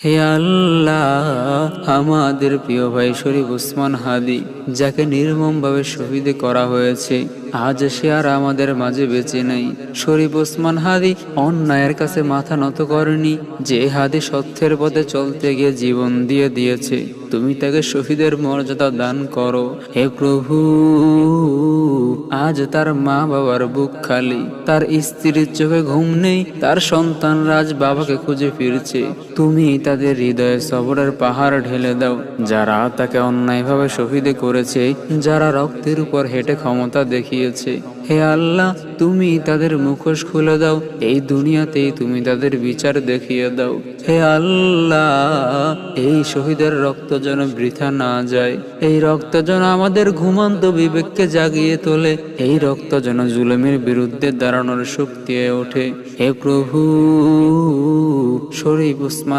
হে আল্লাহ আমাদের প্রিয় ভাই শরীফ উসমান হাদি যাকে নির্মমভাবে শহীদ করা হয়েছে। আজ সে আর আমাদের মাঝে বেঁচে নেই। শরীফ ওসমান হাদি অন্যায়ের কাছে মাথা নত করেনি, যে হাদি সত্যের পথে চলতে গিয়ে জীবন দিয়ে দিয়েছে। তুমি তাকে শহীদের মর্যাদা দান করো। হে প্রভু, আজ তার মা বাবার বুক খালি। তার স্ত্রীর চোখে ঘুম নেই, তার সন্তানরা আজ বাবাকে খুঁজে ফিরছে। তুমি তাদের হৃদয়ে সবরের পাহাড় ঢেলে দাও। যারা তাকে অন্যায়ভাবে শহীদ করেছে, যারা রক্তের উপর হেঁটে ক্ষমতা দেখিয়েছে হে আল্লাহ, তুমি তাদের মুখোশ খুলে দাও। এই দুনিয়াতেই তুমি তাদের বিচার দেখিয়ে দাও। হে আল্লাহ, এই শহীদের রক্ত যেন বৃথা না যায়। এই রক্ত যেন আমাদের ঘুমন্ত বিবেককে জাগিয়ে তোলে। এই রক্ত যেন জুলুমের বিরুদ্ধে দাঁড়ানোর শক্তি ওঠে। হে প্রভু, শরীফ উসমান